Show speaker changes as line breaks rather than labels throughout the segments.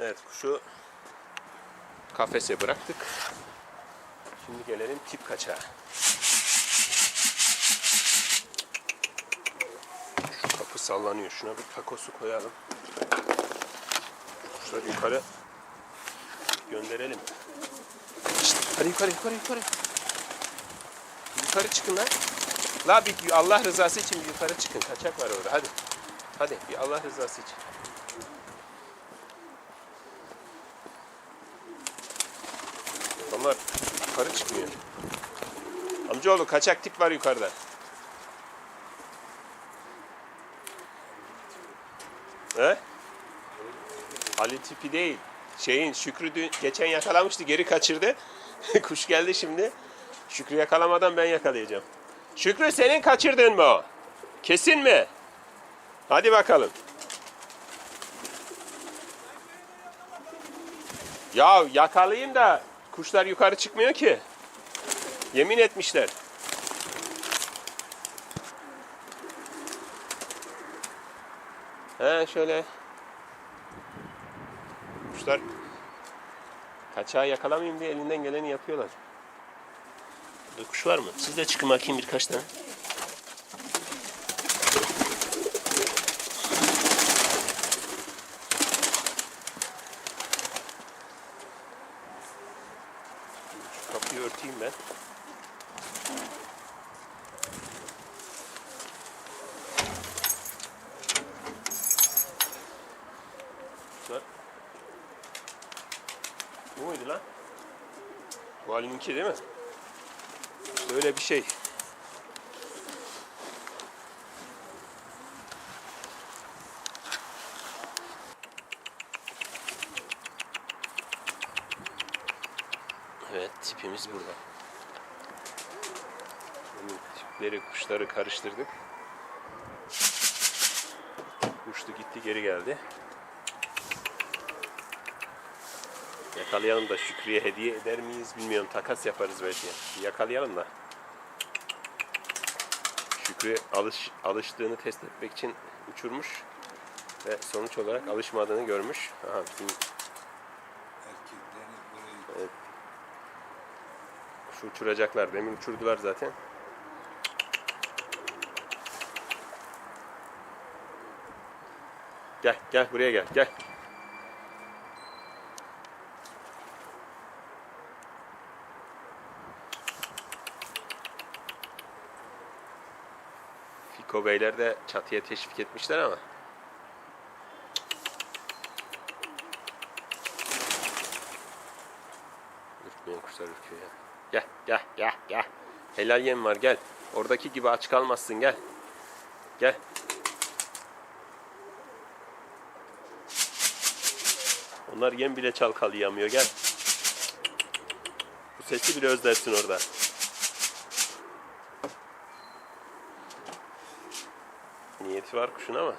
Evet kuşu kafese bıraktık. Şimdi gelelim tip kaçağa. Şu kapı sallanıyor. Şuna bir takosu koyalım. Kuşları yukarı gönderelim. İşte hadi yukarı yukarı yukarı. Yukarı çıkın lan. La bir Allah rızası için bir yukarı çıkın. Kaçak var orada. Hadi. Hadi bir Allah rızası için. Onlar yukarı çıkmıyor. Amcaoğlu kaçak tip var yukarıda. He? Ali tipi değil. Şeyin Şükrü dün, geçen yakalamıştı geri kaçırdı. Kuş geldi şimdi. Şükrü yakalamadan ben yakalayacağım. Şükrü senin kaçırdın mı o? Kesin mi? Hadi bakalım. Ya yakalayayım da kuşlar yukarı çıkmıyor ki. Yemin etmişler. He şöyle. Kuşlar kaçağı yakalamayayım diye elinden geleni yapıyorlar. Burada kuş var mı? Siz de çıkın bakayım birkaç tane. Şu kapıyı örteyim ben. Kuşlar. Muydu lan? Değil mi? Böyle bir şey. Evet tipimiz burada. Tipleri kuşları karıştırdık. Uçtu gitti geri geldi. Yakalayalım da Şükrü'ye hediye eder miyiz bilmiyorum. Takas yaparız belki. Yakalayalım da. Şükrü alış, alıştığını test etmek için uçurmuş. Ve sonuç olarak alışmadığını görmüş. Aha,
Erkeklerini burayı
şu uçuracaklar. Demin uçurdular zaten. Gel, gel buraya gel, gel. Fiko Beyler de çatıya teşvik etmişler ama. Ürkmeyen kuşlar ürküyor ya. Gel, gel, gel, gel. Helal yem var gel. Oradaki gibi aç kalmazsın gel. Gel. Onlar yem bile çalkalayamıyor gel. Bu sesi bile özlersin orada. Var kuşun ama.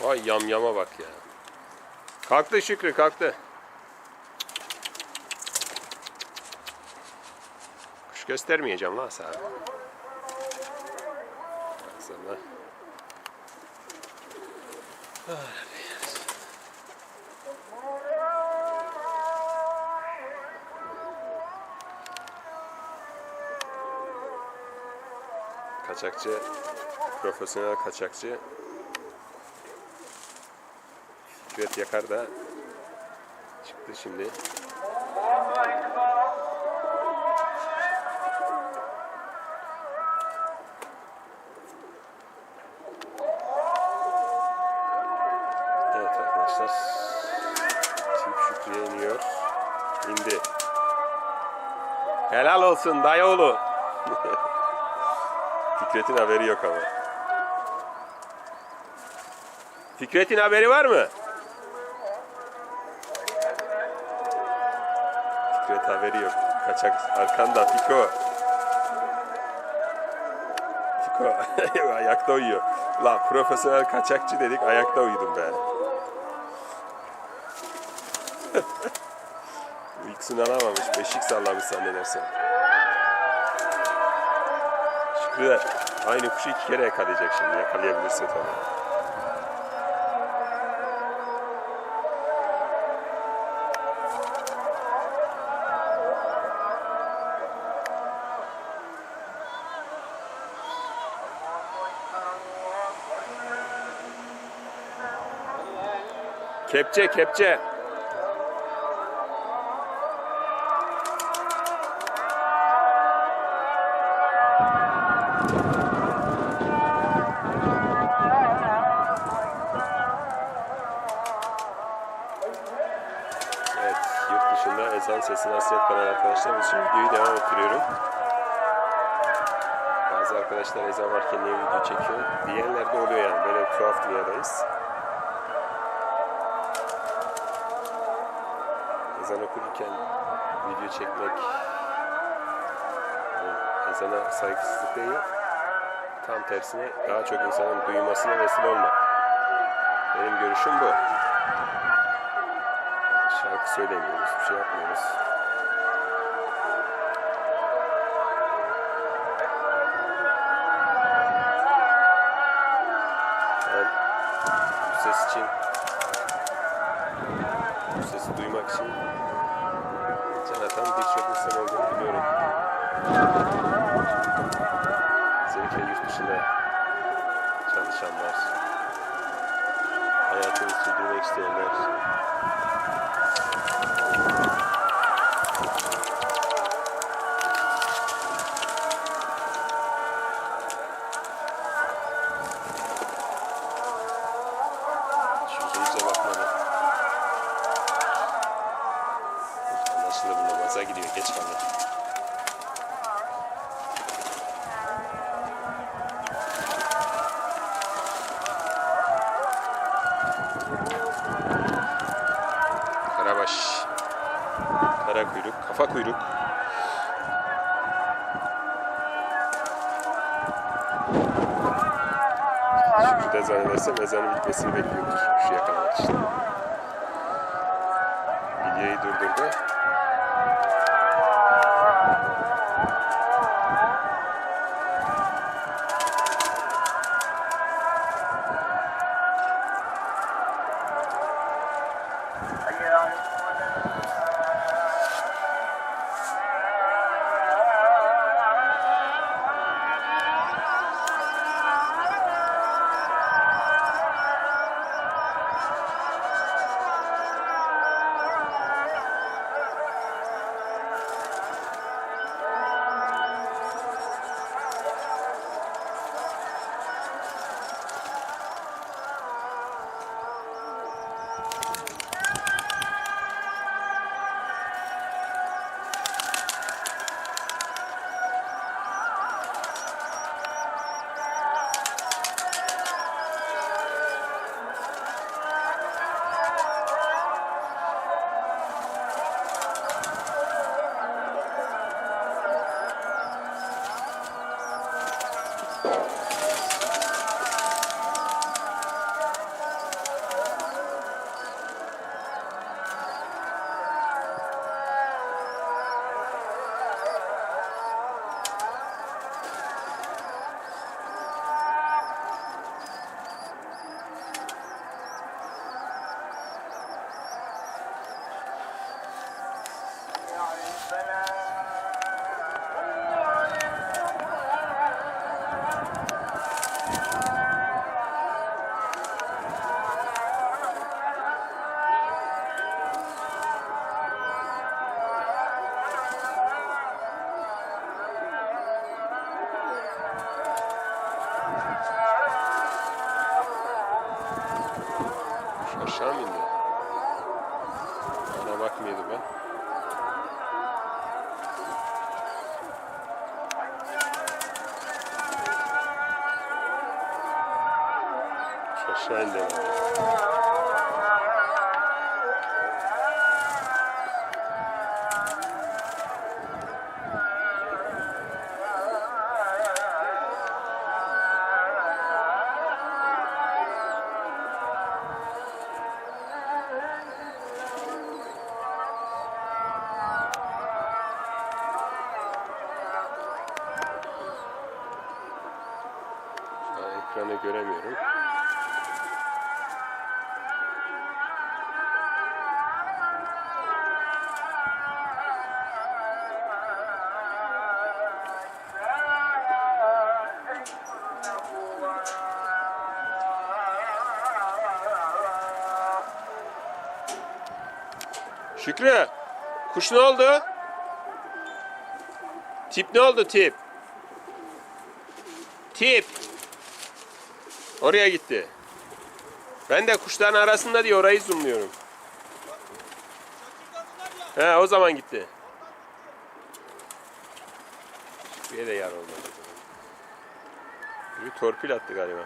Vay yamyama bak ya. Kalktı Şükrü kalktı. Kuş göstermeyeceğim lan sana. Baksana. Kaçakçı, profesyonel kaçakçı Fikret Yakar da çıktı şimdi. Evet arkadaşlar. Tip Şükrü'ye iniyor. İndi. Helal olsun dayıoğlu. Fikret'in haberi yok ama. Fikret'in haberi var mı? Fikret haberi yok. Kaçak arkanda Fiko. Fiko ayakta uyuyor. La profesyonel kaçakçı dedik ayakta uyudum ben. Uykusunu alamamış. Beşik sallamış zannedersem. Şükrü de aynı kuşu iki kere yakalayacak şimdi. Yakalayabilirse tabii. Kepçe kepçe. Evet, yurt dışında ezan sesine hasret kalan arkadaşlar için videoyu devam ettiriyorum. Bazı arkadaşlar ezan varken niye video çekiyor? Diğerlerde oluyor yani. Böyle tuhaf dünyadayız. Ezan okurken video çekmek yani ezana saygısızlık değil. Tam tersine daha çok insanın duymasına vesile olmak. Benim görüşüm bu. Şarkı söylemiyoruz, bir şey yapmıyoruz. Ses için, bu sesi duymak için can atan birçok insan olduğunu biliyorum. Özellikle yurt dışında çalışanlar, hayatını sürdürmek isteyenler, Kara kuyruk, kafa kuyruk. Şükrü de zannedersem ezanın bitmesini bekliyordur şu yakalamak için. Aşağı mı indi? Bana bakmıyordu ben. Aşağı indi. Ekranı göremiyorum. Şükrü, kuş ne oldu? Tip ne oldu tip? Tip. Oraya gitti. Ben de kuşların arasında diye orayı zoomluyorum. He o zaman gitti. Bir de yar olmadı. Bir torpil attı galiba.